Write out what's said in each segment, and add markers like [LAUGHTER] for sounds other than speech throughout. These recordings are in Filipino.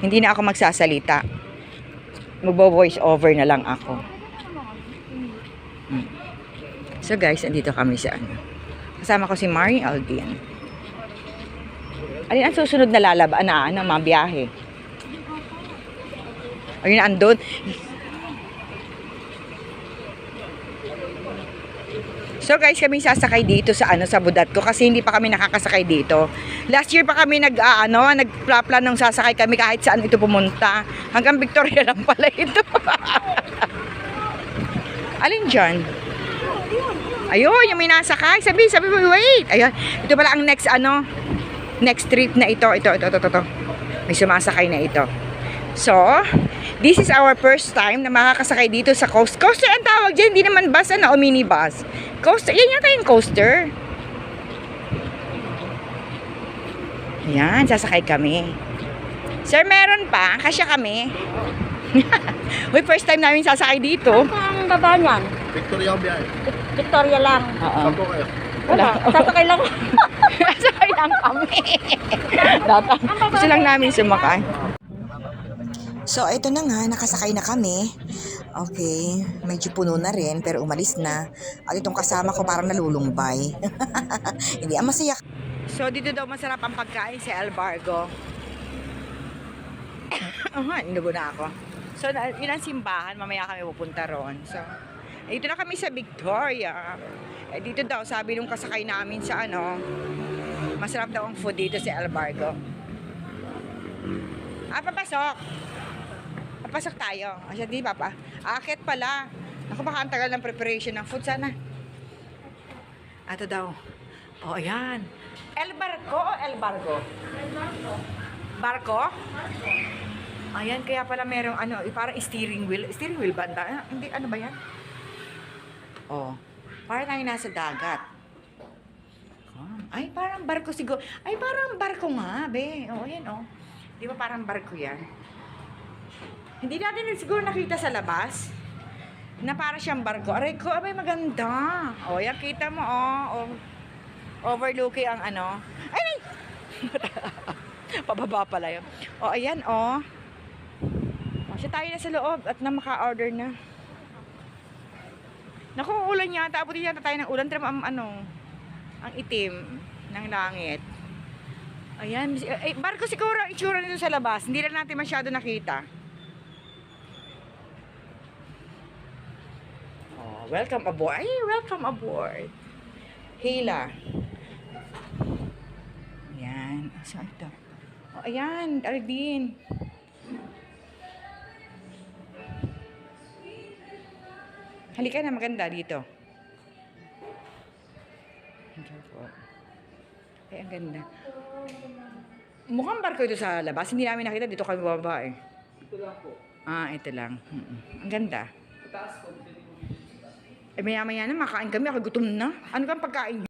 Hindi na ako magsasalita. Magbo-voice over na lang ako. Hmm. So guys, andito kami sa ano. Kasama ko si Mari Aldin. Alin ang susunod na lalabaan na ano, mga biyahe? Ayun, andun. So guys, kami sasakay dito sa ano sa Budat ko kasi hindi pa kami nakakasakay dito. Last year pa kami nag uh, ano, nagplan ng sasakay kami kahit saan ito pumunta. Hanggang Victoria lang pala ito. [LAUGHS] Alin dyan? Ayun, yung may nasakay. Sabi, sabi mo, wait. Ayun, ito pala ang next ano, next trip na ito. Ito, ito, ito, ito. ito. May sumasakay na ito. So, this is our first time na makakasakay dito sa coast. Coaster ang tawag dyan, hindi naman bus ano, o minibus. Coaster, yan yata yung coaster. Yan, sasakay kami. Sir, meron pa? Kasya kami. [LAUGHS] Uy, first time namin sasakay dito. Ang baba niyan, Victoria ang biyahe. Victoria lang. Oo. Saan po kayo? Wala. Sasakay lang. [LAUGHS] Sasakay lang kami. Datang. Gusto lang namin sumakay. So, ito na nga, nakasakay na kami. Okay, medyo puno na rin, pero umalis na. At itong kasama ko parang nalulumbay. [LAUGHS] Hindi, ang masaya. So, dito daw masarap ang pagkain sa Albargo. [COUGHS] Aha, inubo na ako. So, yun ang simbahan. Mamaya kami pupunta roon. So, dito na kami sa Victoria. Eh, dito daw, sabi nung kasakay namin sa ano, masarap daw ang food dito sa Albargo. Ah, papasok. Papasok tayo. Asya, di papa. Akit pala. Ako baka ang tagal ng preparation ng food. Sana. Ato daw. O, oh, ayan. El Barco o El Bargo? Barco. Ayan, kaya pala merong ano, eh, parang steering wheel. Steering wheel ba? Ah, hindi, ano ba yan? Oh, parang tayo nasa dagat. Ay, parang barko siguro. Ay, parang barko nga, be. Oo, yan, oh. Di ba parang barko yan? Hindi natin siguro nakita sa labas na para siyang barko. Aray ko, abay maganda. O, yan, kita mo, oh. oh overlooking ang ano. Ay, ay! [LAUGHS] Pababa pala yun. O, ayan, oh. O, siya tayo na sa loob at na maka-order na. Naku, ulan yata. Abutin yata tayo ng ulan. Pero ang ano, ang itim ng langit. Ayan. Eh, barko siguro ang itsura nito sa labas. Hindi lang natin masyado nakita. Oh, welcome aboard. Ay, welcome aboard. Hila. Ayan. Saan ito? Oh, ayan. Aldin. Halika na, maganda dito. Ito po. Ay, ang ganda. Mukhang barko ito sa labas. Hindi namin nakita. Dito kami bababa eh. Ito lang po. Ah, ito lang. Mm-mm. Ang ganda. Itaas po. Eh, maya-maya na, makain kami. Ako gutom na. Ano kang pagkain?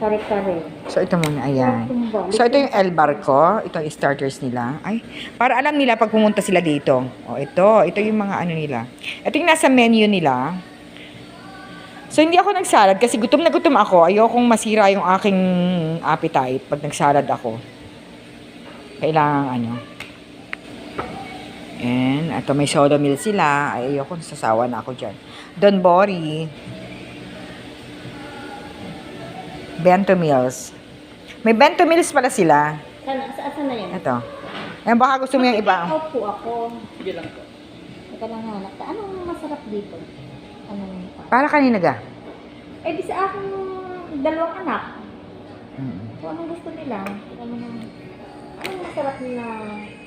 Kare-kare. So, ito muna. Ayan. So, ito yung El Barco. Ito yung starters nila. Ay, para alam nila pag pumunta sila dito. O, ito. Ito yung mga ano nila. Ito yung nasa menu nila. So, hindi ako nagsalad kasi gutom na gutom ako. Ayokong masira yung aking appetite pag nagsalad ako. Kailangan ano. And, ito may soda meal sila. Ay, ayoko, sasawa na ako dyan. Don Bori. Bento meals. May bento meals pala sila. Saan, saan, saan na yan? Ito. Ayan, baka gusto mo yung iba. Mag-take out po ako. Sige lang po. Teka lang hanap. Anong masarap dito? Anong Para kanina ga? Eh, di sa aking dalawang anak. Mm. Kung anong gusto nila. Ano Anong masarap na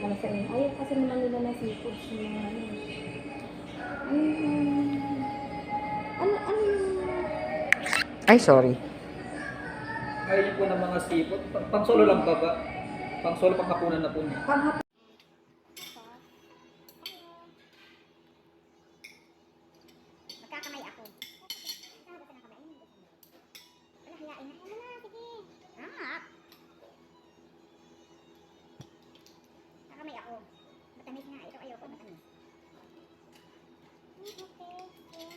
ano sa inyo? Ayaw kasi naman nila na seafood sa mga ano. Mm, ano, ano Ay, sorry. Niyo po ng mga seafood. Pang, solo lang ba ba? Pang solo pang kapunan na po niya. panghap Magkakamay ako. Wala, hiyain na. Ano na, sige. Harap. Kakamay ako. Matamis nga. Ito ayoko, matamis. Hmm, Okay. okay.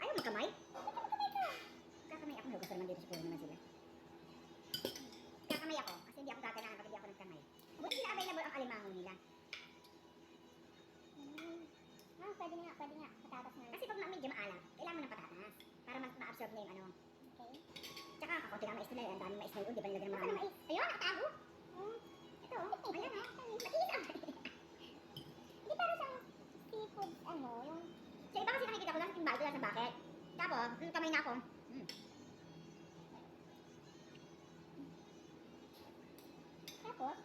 Ayaw magkamay? Magkamay ka. Kakamay ako. Gusto naman dito siguro naman sila. Kakamay ako. Kasi hindi ako gaganahan pag hindi ako nagkamay. Buti sila available ang alimango nila. pwede nga, pwede nga. Patatas nga. Kasi pag medyo maalam, kailangan mo ng patatas. Para ma- ma-absorb na yung ano. Okay. Tsaka, kakunti nga mais nila, ang daming mais na yun, di ba nilagyan mo marami? mais? Ayun, nakatago. Hmm. Ito, oh. Ayan, ha? Matiis ang Hindi para siyang seafood, ano, yung... Sa iba kasi nakikita ko lang sa timbal, sa bucket. Tapos, yung kamay na ako. Hmm. Tapos,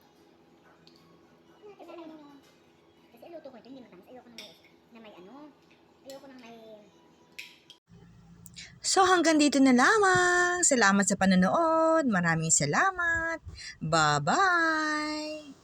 ito, hindi matamis. Ayoko na may, na may ano, ayoko na may So hanggang dito na lamang. Salamat sa panonood. Maraming salamat. Bye-bye.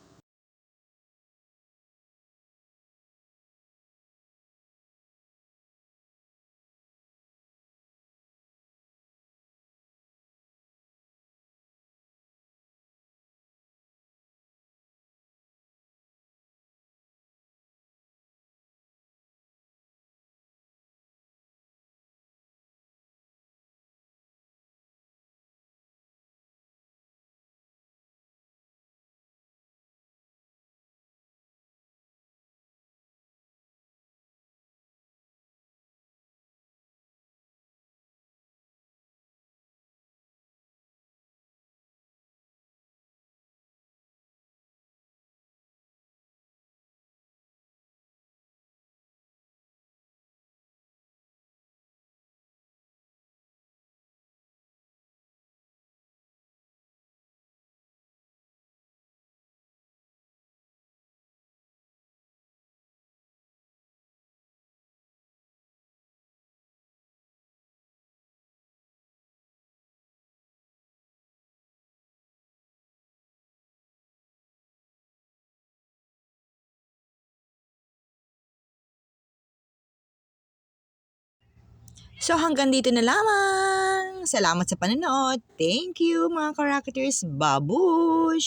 So hanggang dito na lamang. Salamat sa panonood. Thank you mga karakaters. Babush!